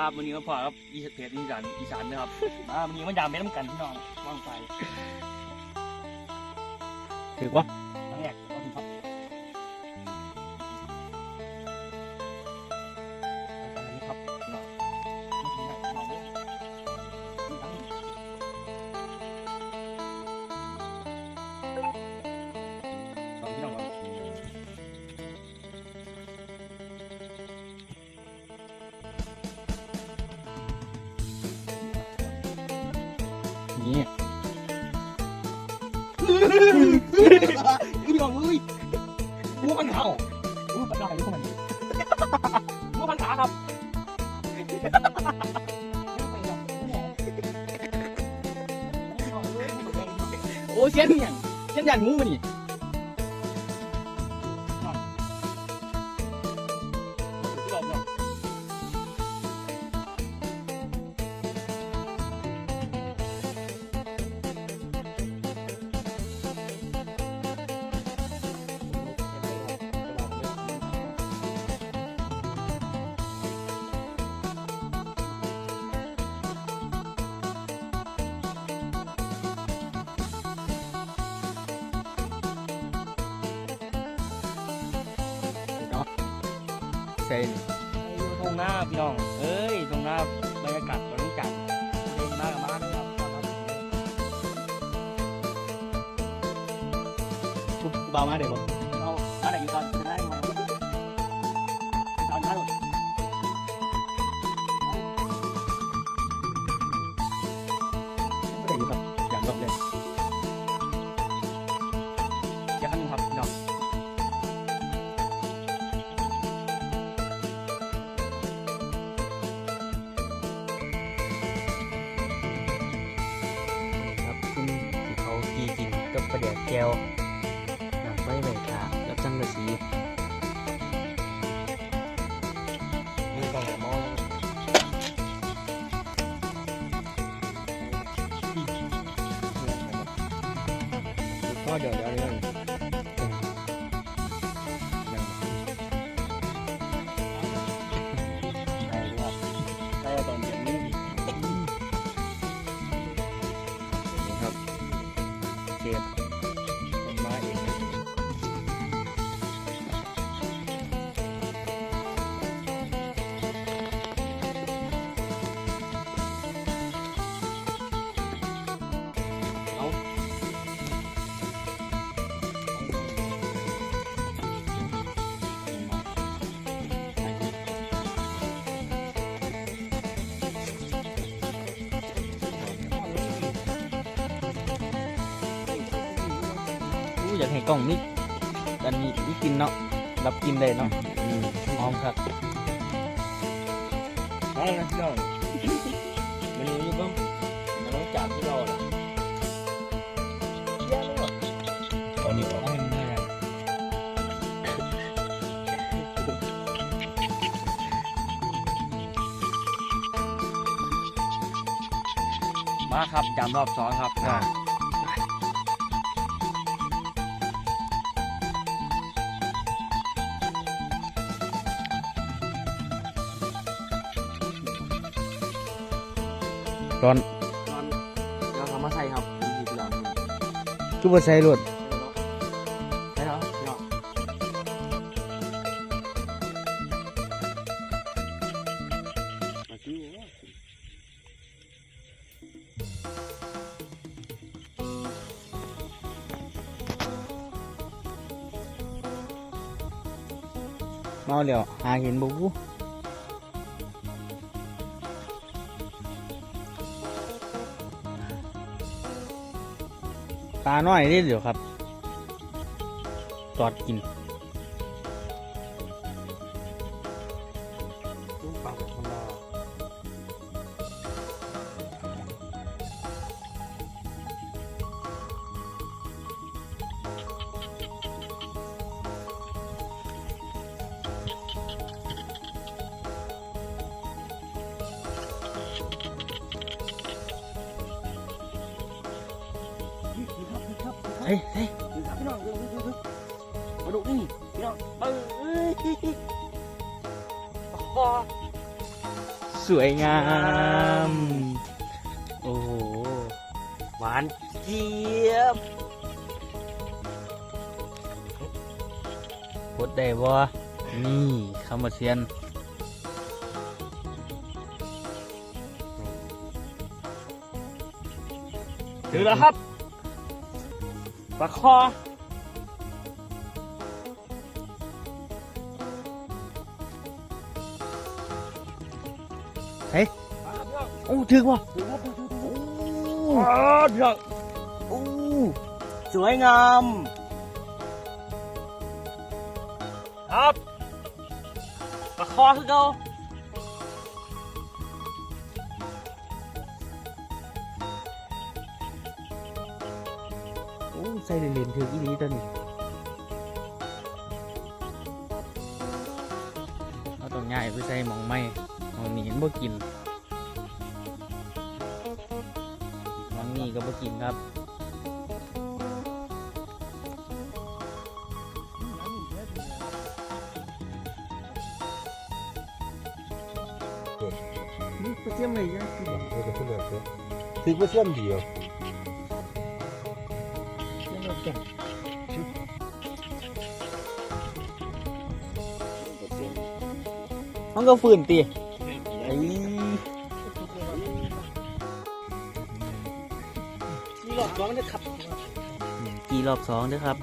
ครับวันนี้มาพอครับอีสเพจอีสานอีสานนะครับอ่าวันนี้มันยามไม่ต้องกันพี่น้องว่างไปถือว่า นี่พี่น้องเอ้ยมูมันเข่ามูมันเห่าอะไรพวกมันมูมันขาครับโอ้เสียนเนี่ยเสียนยันงูมันนี่ ใส่ตรงหน้าพี่น้อง เอ้ยตรงหน้าบรรยากาศบรรยากาศเด่นมากมากครับทุบเบามาเดี๋ยว กับ อู้อยากให้กล้องนี่อันนี้นี่กินเนาะรับกินเลยเนาะอืมหอมครับเอาละพี่น้องมันนี้อยู่บ้างมันต้องจับที่เราอะเยอะเลยตอนนี้ก็ให้มันได้มาครับจำรอบสองครับ ร้อนตอนเราทำมาใส่ครับวิธีที่เราทำคือบ่ใส่รวดใช่ครับพี่น้องมาซื้อวะเมาแล้วหาเห็นบ่บูาน้อยนิดเดียวครับ จอดกิน ฮ้ยเฮ้ยพี่น้องดูดูดูมาดูนี่พี่น้องเอ้ยสวยงาม โอ้โหหวานเจี๊ยบกดได้บ่นี่คำว่าเซียนถึงแล้วครับ ปลาคอโอ้ถึกว่ะอ๋อเดือด สวยงามครับปลาคอคือเก่าโอ้ใส่เลนๆถึกอีนี้ตัวนี้เราต้องย้ายไปใส่หมองไม้หมองนี้เห็นบ่กินหมองนี้ก็บ่กินครับนี่เสียมเลยจ้ะเออก็ขึ้นแล้วเด้อถือว่าเส้นเดี ยวมันก็ฝืนตีไอ้นี่หลอดร้อนเลยครับกี่รอบสองเด้อครับ